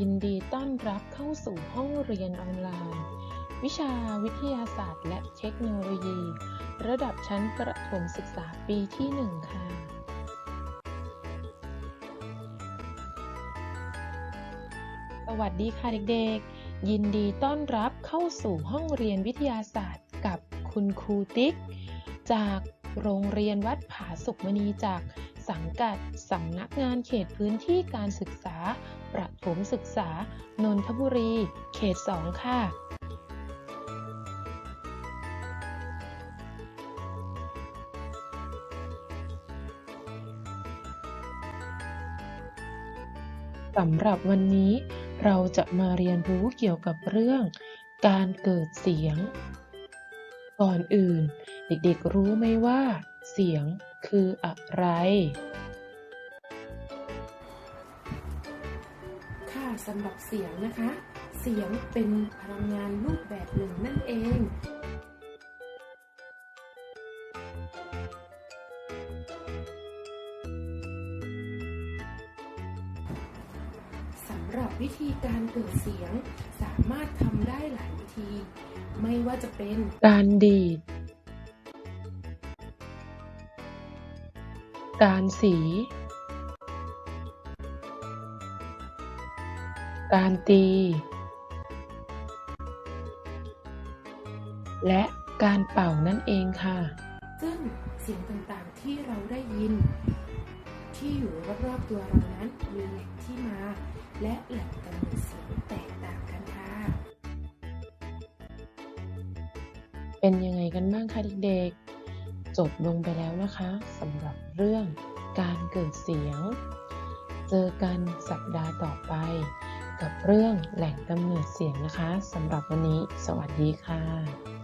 ยินดีต้อนรับเข้าสู่ห้องเรียนออนไลน์ วิชาวิทยาศาสตร์ และเทคโนโลยี ระดับชั้นประถมศึกษาปีที่ 1 ค่ะ สวัสดีค่ะเด็กๆ ยินดีต้อนรับเข้าสู่ห้องเรียนวิทยาศาสตร์กับคุณครูติ๊ก จากโรงเรียนวัดผาสุกมณีจาก สังกัดสำนักงานเขตพื้นที่การศึกษา ประถมศึกษา นนทบุรี เขต 2 ค่ะ สำหรับวันนี้เราจะมาเรียนรู้เกี่ยวกับเรื่อง การเกิดเสียง ก่อนอื่น เด็กๆรู้ไหมว่า เสียง คืออะไร ค่ะสำหรับเสียงนะคะ เสียงเป็นพลังงานรูปแบบหนึ่งนั่นเองสำหรับวิธีการเกิดเสียงสามารถทำได้หลายวิธี ไม่ว่าจะเป็นการดีด การสี การตี และการเป่านั่นเองค่ะ ซึ่งเสียงต่างๆที่เราได้ยิน ที่อยู่รอบๆตัวเรานั้นมีแหล่งที่มา และแหล่งกำเนิดเสียงแตกต่างกันค่ะ เป็นยังไงกันบ้างคะเด็กๆ จบลงไปแล้วนะคะสำหรับเรื่องการเกิดเสียง เจอกันสัปดาห์ต่อไป กับเรื่องแหล่งกำเนิดเสียงนะคะสำหรับวันนี้ สวัสดีค่ะ